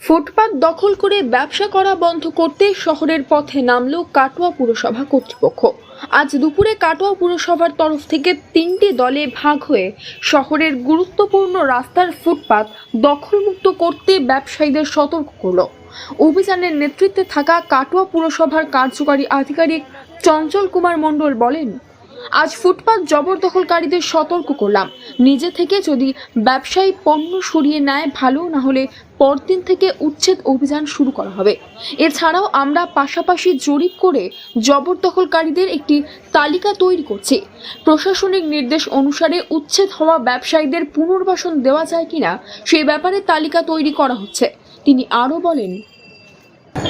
ফুটপাত দখল করে ব্যবসা করা বন্ধ করতে শহরের পথে নামল কাটোয়া পুরসভা কর্তৃপক্ষ। আজ দুপুরে কাটোয়া পুরসভার তরফ থেকে তিনটি দলে ভাগ হয়ে শহরের গুরুত্বপূর্ণ রাস্তার ফুটপাত দখলমুক্ত করতে ব্যবসায়ীদের সতর্ক করল। অভিযানের নেতৃত্বে থাকা কাটোয়া পুরসভার কার্যকারী আধিকারিক চঞ্চল কুমার মণ্ডল বলেন, আজ ফুটপাত জবরদখলকারীদের সতর্ক করলাম। নিজে থেকে যদি ব্যবসায়ী পণ্য সরিয়ে নেয় ভালো, না হলে পরদিন থেকে উচ্ছেদ অভিযান শুরু করা হবে। এছাড়াও আমরা পাশাপাশি জরিপ করে জবরদখলকারীদের একটি তালিকা তৈরি করছি। প্রশাসনিক নির্দেশ অনুসারে উচ্ছেদ হওয়া ব্যবসায়ীদের পুনর্বাসন দেওয়া যায় কিনা সেই ব্যাপারে তালিকা তৈরি করা হচ্ছে। তিনি আরও বলেন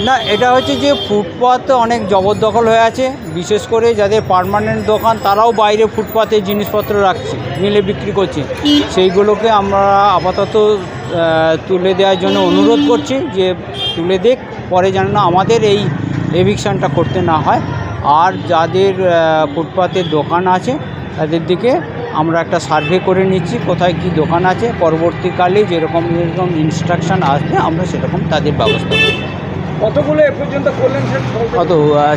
না এটা হচ্ছে যে ফুটপাত অনেক জবরদখল হয়ে আছে বিশেষ করে যাদের পার্মানেন্ট দোকান তারাও বাইরে ফুটপাতে জিনিসপত্র রাখছে মিলে বিক্রি করছে। সেইগুলোকে আমরা আপাতত তুলে দেওয়ার জন্য অনুরোধ করছি যে তুলে দেখ পরে যেন না আমাদের এই এভিকশনটা করতে না হয়। আর যাদের আহ, ফুটপাতের দোকান আছে তাদের দিকে আমরা একটা সার্ভে করে নিচ্ছি কোথায় কি দোকান আছে পরবর্তীকালে যেরকম যেরকম ইনস্ট্রাকশন আসবে আমরা সেরকম তাদের ব্যবস্থা করব। কতগুলো এ পর্যন্ত করলেন কত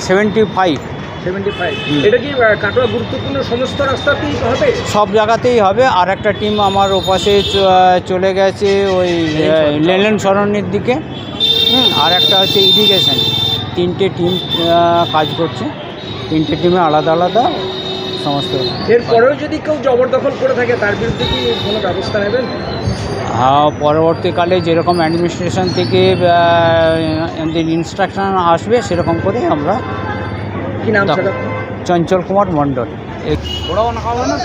সেভেন্টি ফাইভ সেভেন্টি ফাইভ এটা কি কাটোয়া গুরুত্বপূর্ণ সমস্ত রাস্তাতেই হবে? সব জায়গাতেই হবে। আর একটা টিম আমার ওপাশে চলে গেছে ওই লেলেন সরণির দিকে। আর একটা হচ্ছে ইরিগেশন তিনটে টিম কাজ করছে। তিনটে টিমে আলাদা আলাদা। সমস্ত। এরপরেও যদি কেউ জবরদখল করে থাকে তার বিরুদ্ধে কি কোনো ব্যবস্থা নেবেন? হ্যাঁ, পরবর্তীকালে যেরকম অ্যাডমিনিস্ট্রেশন থেকে ইনস্ট্রাকশন আসবে সেরকম করে আমরা কি নাম চঞ্চল কুমার মণ্ডল। ওরাও না খাওয়া না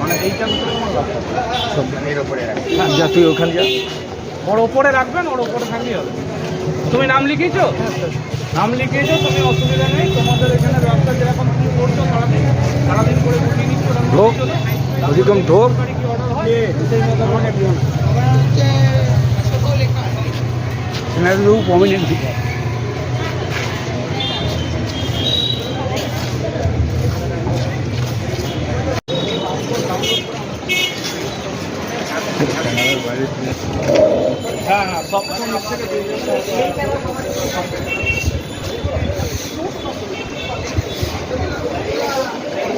মানে এর উপরে রাখবেন। যা ওখানে ওর ওপরে রাখবেন ওর ওপরে থাকলেই হবে। তুমি নাম লিখিয়েছো নাম লিখিয়েছো তুমি অসুবিধা নেই। তোমাদের এখানে ব্যবসা যেরকম তুমি করছ সারাদিন সারাদিন করে বুকিয়ে নিচ্ছ ঢোক ওদিকম ঢোক প্রমিনেন্ট হ্যাঁ। হ্যাঁ সব থেকে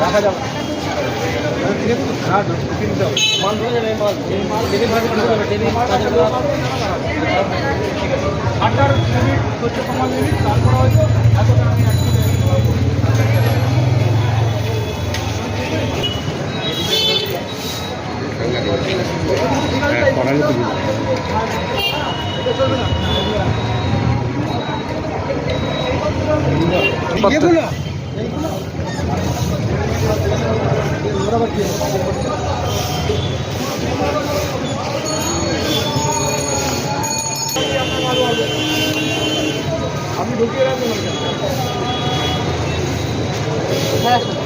রাখা যাবে যাবে মাল টেবিল যাবে টেবিল। কাঁচা কলা আটার পনেরো মিনিট তারপর হয়তো টাকা আমি আপনি ঢুকিয়ে রাখবেন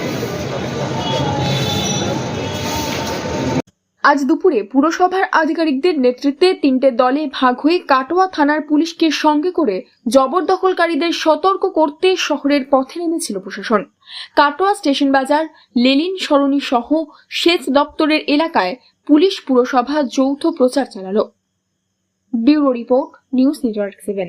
আজ দুপুরে পুরসভার আধিকারিকদের নেতৃত্বে তিনটে দলে ভাগ হয়ে কাটোয়া থানার পুলিশকে সঙ্গে করে জবরদখলকারীদের সতর্ক করতে শহরের পথে নেমেছিল প্রশাসন। কাটোয়া স্টেশন বাজার, লেনিন সরণি সহ সেচ দপ্তরের এলাকায় পুলিশ পুরসভা যৌথ প্রচার চালালো। Bureau report, news network seven.